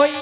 ওই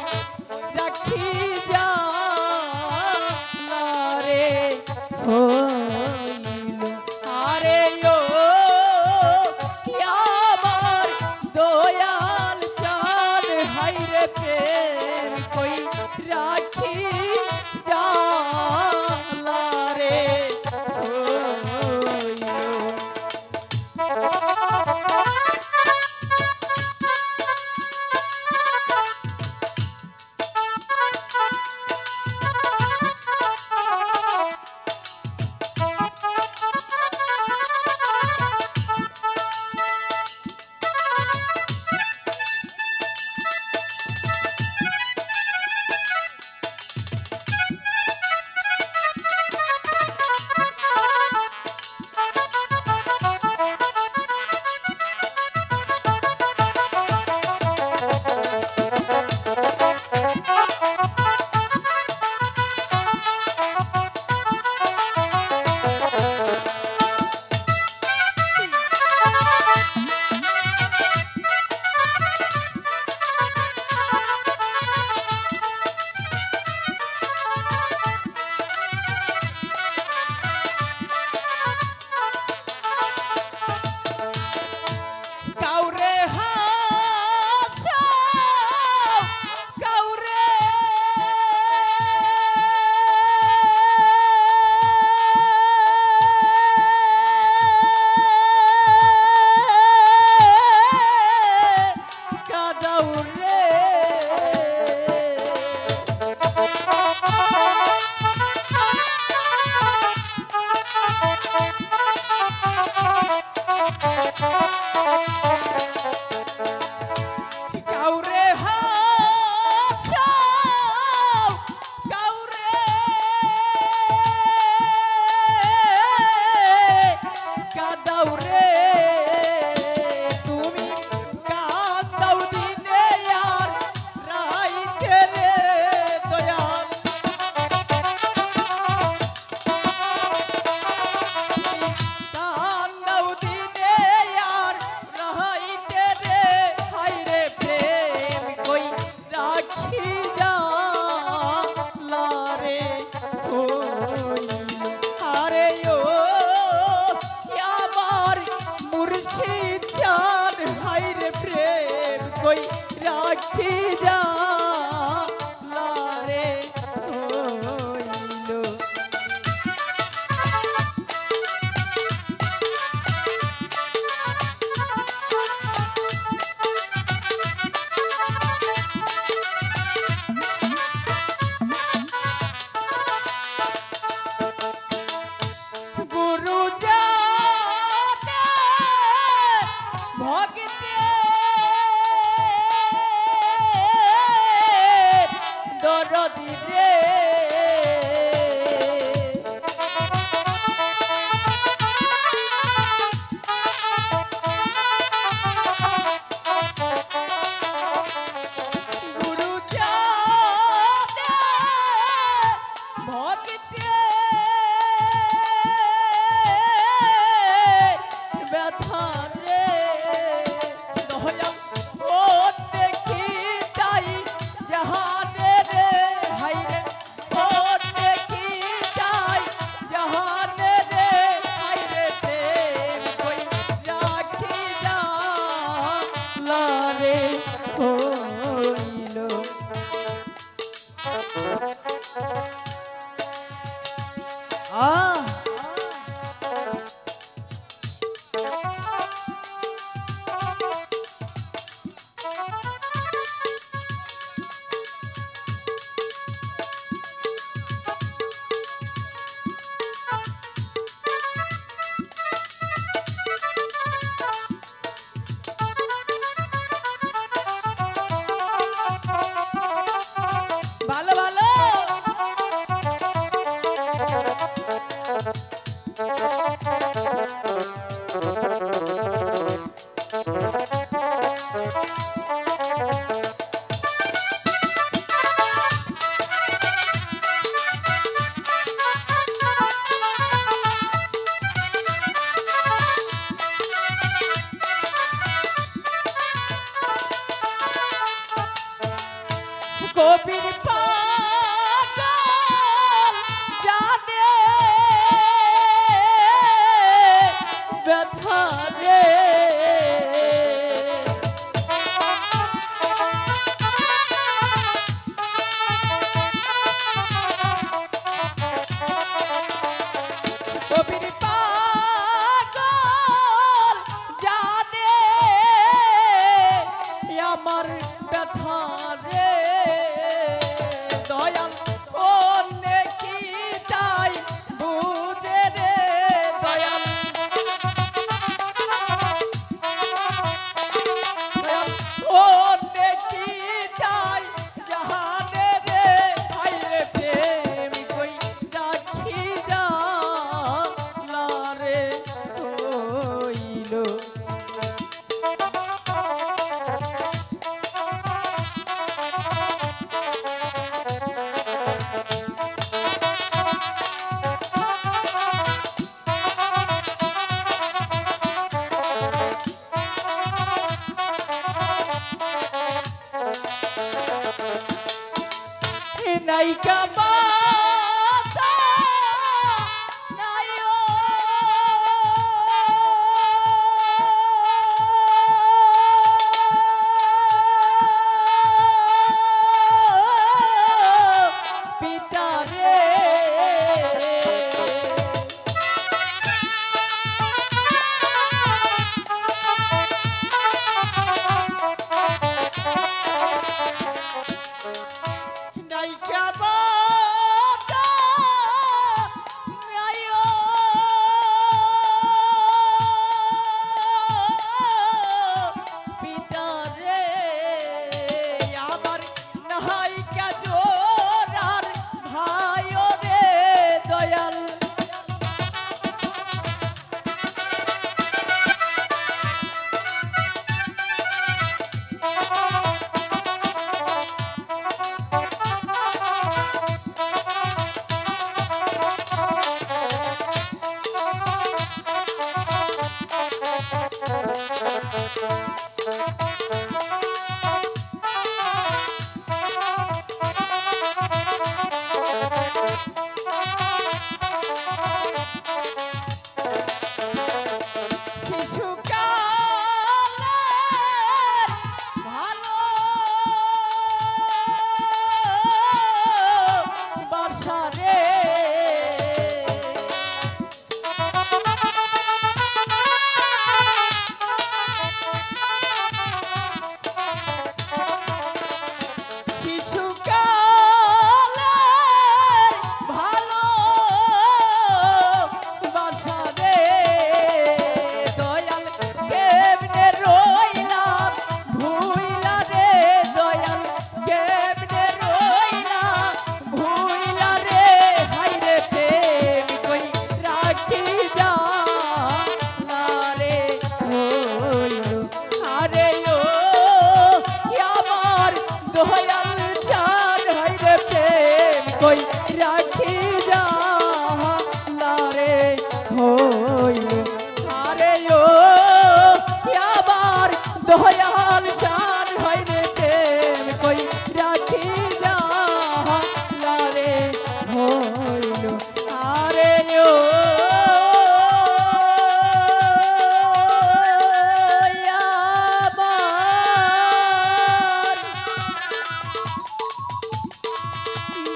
কাদাও রে, তুমি কাদাও দিনে আর রাইতে রে, দয়াল। কাদাও দিনে আর রাইতে রে হাই রে প্রেম কই রাখি love. নাইকা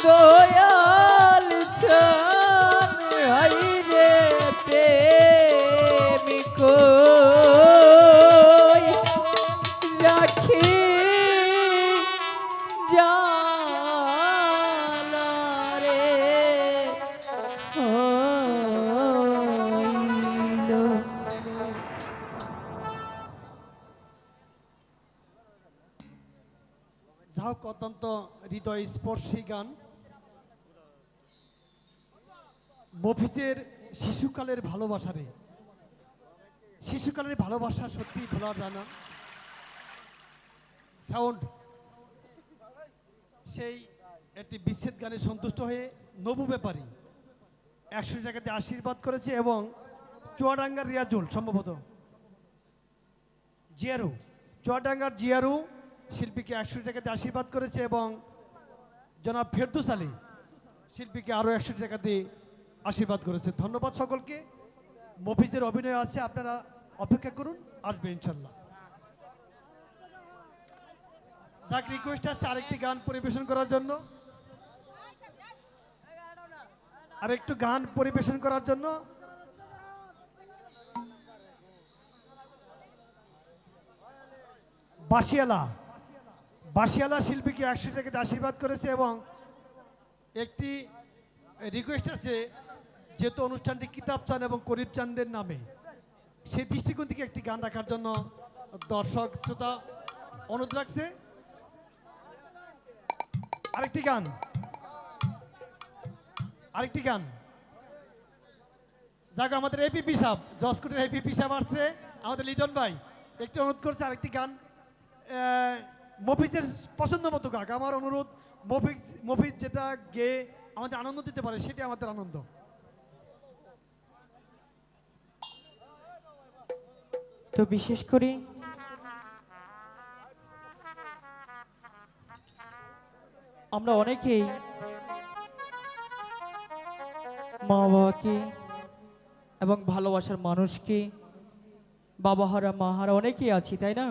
দয়াল হাই রে প্রেমিক রাখি জালা রে হইল যা হোক অত্যন্ত হৃদয় স্পর্শী গান। মফিজের শিশুকালের ভালোবাসা রে। শিশুকালের ভালোবাসা সত্যি ভোলা যায় না। সাউন্ড। সেই একটি বিচ্ছেদ গানে সন্তুষ্ট হয়ে নবু ব্যাপারী একশো টাকাতে আশীর্বাদ করেছে এবং চুয়াডাঙ্গার রিয়াজুল, সম্ভবত। জিয়ারু। চুয়াডাঙ্গার জিয়ারু শিল্পীকে একশো টাকাতে আশীর্বাদ করেছে এবং জনাব ফেরদুস আলী শিল্পীকে আরও একশো টাকা দিয়ে আশীর্বাদ করেছে। ধন্যবাদ সকলকে। মফিজের অভিনয় আছে, আপনারা অপেক্ষা করুন, আসবে ইনশাল্লাহ যাক রিকোয়েস্ট আসছে আরেকটি গান পরিবেশন করার জন্য। আরেকটু গান পরিবেশন করার জন্য। বাসিয়ালা বাসিয়ালা শিল্পীকে একশো টাকাতে আশীর্বাদ করেছে এবং একটি রিকোয়েস্ট আছে যেহেতু অনুষ্ঠানটি কিতাব চান এবং করিব চান্দের নামে, সেই দৃষ্টিকোণ থেকে একটি গান রাখার জন্য দর্শক শ্রোতা অনুরোধ রাখছে। আরেকটি গান। আরেকটি গান। যাক, আমাদের এপিপি সাহেব জসকোটের এপিপি সাহেব আসছে। আমাদের লিটন ভাই, একটি অনুরোধ করছে আরেকটি গান। মফিজের পছন্দ মতো গাক। আমার অনুরোধ, মফিজ মফিজ যেটা গেয়ে আমাদের আনন্দ দিতে পারে, সেটাই আমাদের আনন্দ। তো বিশেষ করে আমরা অনেকেই মা বাবাকে এবং ভালোবাসার মানুষকে বাবা হারা মা হারা অনেকেই আছি, তাই না?